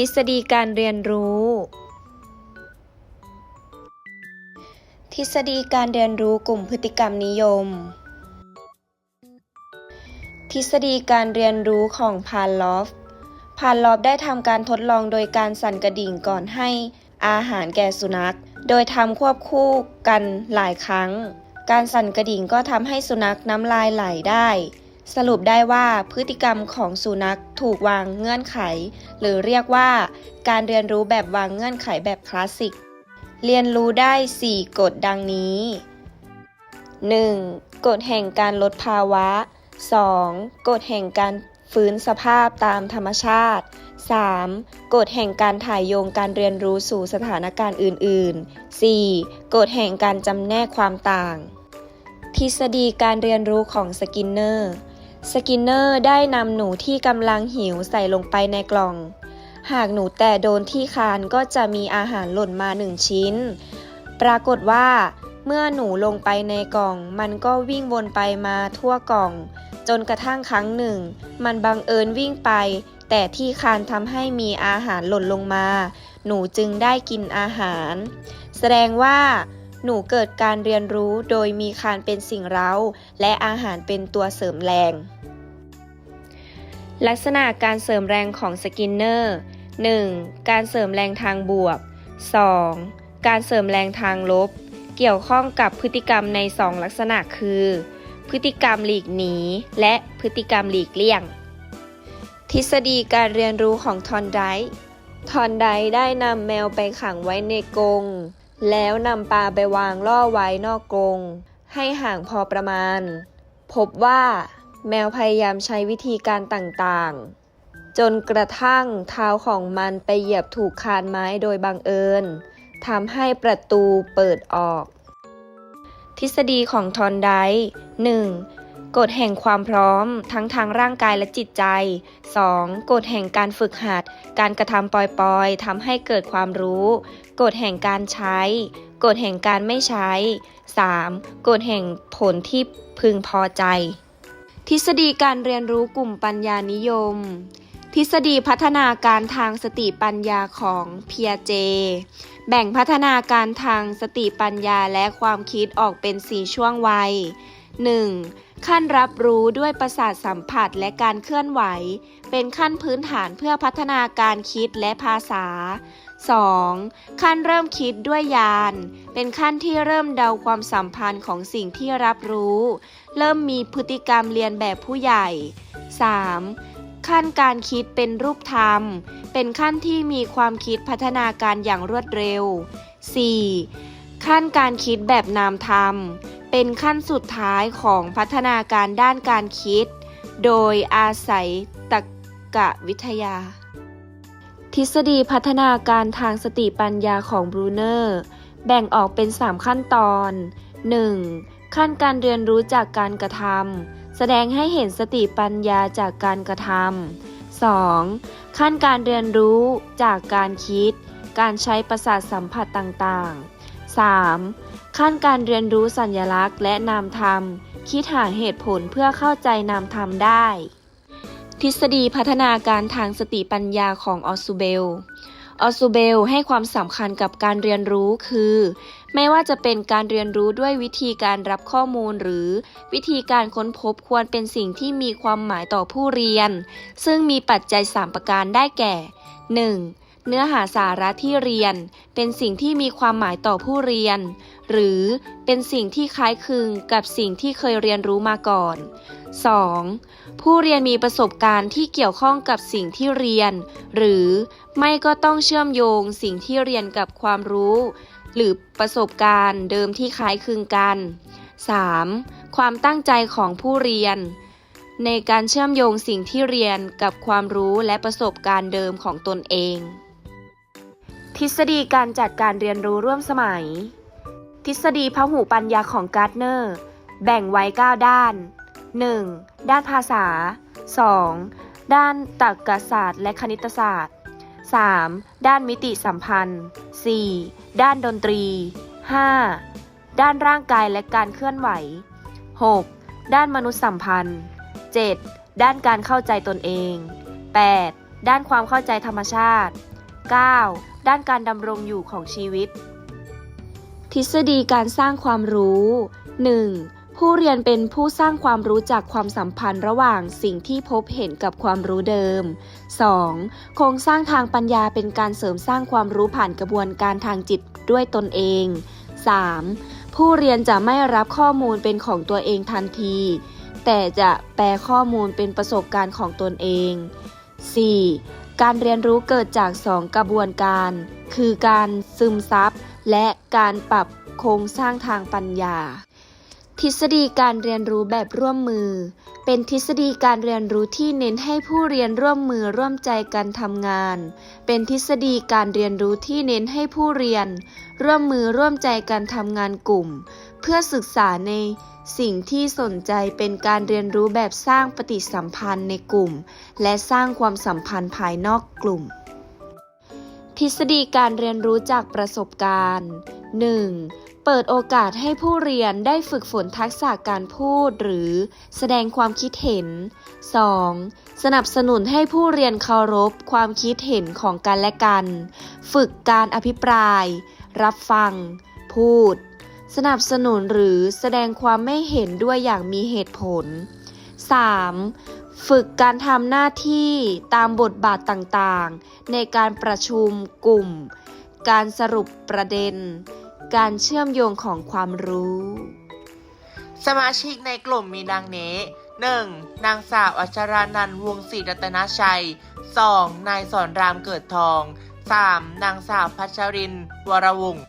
ทฤษฎีการเรียนรู้ ทฤษฎีการเรียนรู้กลุ่มพฤติกรรมนิยม ทฤษฎีการเรียนรู้ของพาลลอฟ พาลลอฟได้ทำการทดลองโดยการสั่นกระดิ่งก่อนให้อาหารแก่สุนัข โดยทำควบคู่กันหลายครั้ง การสั่นกระดิ่งก็ทำให้สุนัขน้ำลายไหลได้ สรุปได้ว่าพฤติกรรมของสุนัขถูกวางเงื่อนไข หรือเรียกว่าการเรียนรู้แบบวางเงื่อนไขแบบคลาสสิก เรียนรู้ได้ 4 กฎดังนี้ 1. กฎแห่งการลดภาวะ 2. กฎแห่งการฟื้นสภาพตามธรรมชาติ 3. กฎแห่งการถ่ายโยงการเรียนรู้สู่สถานการณ์อื่น ๆ 4. กฎแห่งการจำแนกความต่าง ทฤษฎีการเรียนรู้ของสกินเนอร์ สกินเนอร์ได้นำหนูที่กำลังหิวใส่ลงไปในกล่อง หากหนูแต่โดนที่คานก็จะมีอาหารหล่นมาหนึ่งชิ้น ปรากฏว่าเมื่อหนูลงไปในกล่อง มันก็วิ่งวนไปมาทั่วกล่อง จนกระทั่งครั้งหนึ่ง มันบังเอิญวิ่งไป แต่ที่คานทำให้มีอาหารหล่นลงมา หนูจึงได้กินอาหาร แสดงว่า หนูเกิดการเรียนรู้โดยมีคานเป็นสิ่งเร้า และอาหารเป็นตัวเสริมแรง ลักษณะการเสริมแรงของสกินเนอร์ 1. การเสริมแรงทางบวก 2. การเสริมแรงทางลบ เกี่ยวข้องกับพฤติกรรมใน 2 ลักษณะคือ พฤติกรรมหลีกหนี และพฤติกรรมหลีกเลี่ยง ทฤษฎีการเรียนรู้ของทอนไดท์ทอนไดได้นำแมวไปขังไว้ในกรงแล้วนำปลาไปวางล่อไว้นอกกรงให้ห่างพอประมาณ พบว่า แมวพยายามใช้วิธีการต่างๆ จนกระทั่งเท้าของมันไปเหยียบถูกคานไม้โดยบังเอิญทำให้ประตูเปิดออก ทฤษฎีของทอนไดท์ 1. กฎแห่งความพร้อมทั้งทางร่างกายและจิตใจ 2. กฎแห่งการฝึกหัด การกระทำปล่อยๆทำให้เกิดความรู้ กฎแห่งการใช้ กฎแห่งการไม่ใช้ 3. กฎแห่งผลที่พึงพอใจ ทฤษฎีการเรียนรู้กลุ่มปัญญานิยม ทฤษฎีพัฒนาการทางสติปัญญาของเพียเจ แบ่งพัฒนาการทางสติปัญญาและความคิดออกเป็น 4 ช่วงวัย 1. ขั้นรับรู้ด้วยประสาทสัมผัสและการเคลื่อนไหว เป็นขั้นพื้นฐานเพื่อพัฒนาการคิดและภาษา 2. ขั้นเริ่มคิดด้วยญาณ เป็นขั้นที่เริ่มเดาความสัมพันธ์ของสิ่งที่รับรู้ เริ่มมีพฤติกรรมเรียนแบบผู้ใหญ่ 3. ขั้นการคิดเป็นรูปธรรม เป็นขั้นที่มีความคิดพัฒนาการอย่างรวดเร็ว 4. ขั้นการคิดแบบนามธรรม เป็นขั้นสุดท้ายของพัฒนาการด้านการคิด โดยอาศัยตรรกะวิทยา ทฤษฎีพัฒนาการทางสติปัญญาของบรูเนอร์ แบ่งออกเป็น 3 ขั้นตอน 1. ขั้นการเรียนรู้จากการกระทำแสดงให้เห็นสติปัญญาจากการกระทำ 2. ขั้นการเรียนรู้จากการคิด การใช้ประสาทสัมผัสต่างๆ 3. ขั้นการเรียนรู้สัญลักษณ์และนามธรรม คิดหาเหตุผลเพื่อเข้าใจนามธรรมได้ ทฤษฎีพัฒนาการทางสติปัญญาของออสูเบล ออสูเบลให้ความสำคัญกับการเรียนรู้คือ ไม่ว่าจะเป็นการเรียนรู้ด้วยวิธีการรับข้อมูลหรือวิธีการค้นพบควรเป็นสิ่งที่มีความหมายต่อผู้เรียน ซึ่งมีปัจจัย 3 ประการได้แก่ 1. เนื้อหาสาระที่เรียน เป็นสิ่งที่มีความหมายต่อผู้เรียน หรือเป็นสิ่งที่คล้ายคลึงกับสิ่งที่เคยเรียนรู้มาก่อน 2. ผู้เรียนมีประสบการณ์ที่เกี่ยวข้องกับสิ่งที่เรียน หรือไม่ก็ต้องเชื่อมโยงสิ่งที่เรียนกับความรู้ หรือประสบการณ์เดิมที่คล้ายคลึงกัน 3. ความตั้งใจของผู้เรียน ในการเชื่อมโยงสิ่งที่เรียนกับความรู้และประสบการณ์เดิมของตนเอง ทฤษฎีการจัดการเรียนรู้ร่วมสมัย ทฤษฎีพหูปัญญาของการ์ดเนอร์ แบ่งไว้ 9 ด้าน 1. ด้านภาษา 2. ด้านตรรกศาสตร์และคณิตศาสตร์ 3. ด้านมิติสัมพันธ์ 4. ด้านดนตรี 5. ด้านร่างกายและการเคลื่อนไหว 6. ด้านมนุษยสัมพันธ์ 7. ด้านการเข้าใจตนเอง 8. ด้านความเข้าใจธรรมชาติ 9. ด้านการดำรงอยู่ของชีวิต ทฤษฎีการสร้างความรู้ 1. ผู้เรียนเป็นผู้สร้างความรู้จากความสัมพันธ์ระหว่างสิ่งที่พบเห็นกับความรู้เดิม 2. โครงสร้างทางปัญญาเป็นการเสริมสร้างความรู้ผ่านกระบวนการทางจิตด้วยตนเอง 3. ผู้เรียนจะไม่รับข้อมูลเป็นของตัวเองทันที แต่จะแปลข้อมูลเป็นประสบการณ์ของตนเอง 4. การเรียนรู้เกิดจาก 2 กระบวนการ คือการซึมซับ และการปรับโครงสร้างทางปัญญา ทฤษฎีการเรียนรู้แบบร่วมมือ เป็นทฤษฎีการเรียนรู้ที่เน้นให้ผู้เรียนร่วมมือร่วมใจกันทำงาน เป็นทฤษฎีการเรียนรู้ที่เน้นให้ผู้เรียน ร่วมมือร่วมใจกันทำงานกลุ่มเพื่อศึกษาในสิ่งที่สนใจเป็นการเรียนรู้แบบสร้างปฏิสัมพันธ์ในกลุ่ม และสร้างความสัมพันธ์ภายนอกกลุ่ม ทฤษฎีการเรียนรู้จากประสบการณ์ 1. เปิดโอกาสให้ผู้เรียนได้ฝึกฝนทักษะการพูดหรือแสดงความคิดเห็น 2. สนับสนุนให้ผู้เรียนเคารพความคิดเห็นของกันและกัน ฝึกการอภิปราย รับฟัง พูด สนับสนุนหรือแสดงความไม่เห็นด้วยอย่างมีเหตุผล 3. ฝึกการทำหน้าที่ตามบทบาทต่างๆ ในการประชุมกลุ่ม การสรุปประเด็น การเชื่อมโยงของความรู้ สมาชิกในกลุ่มมีดังนี้ 1. นางสาวอัชรานันท์วงศรีรัตนชัย 2. นายสอนรามเกิดทอง 3. นางสาวพัชรินทร์วรวงศ์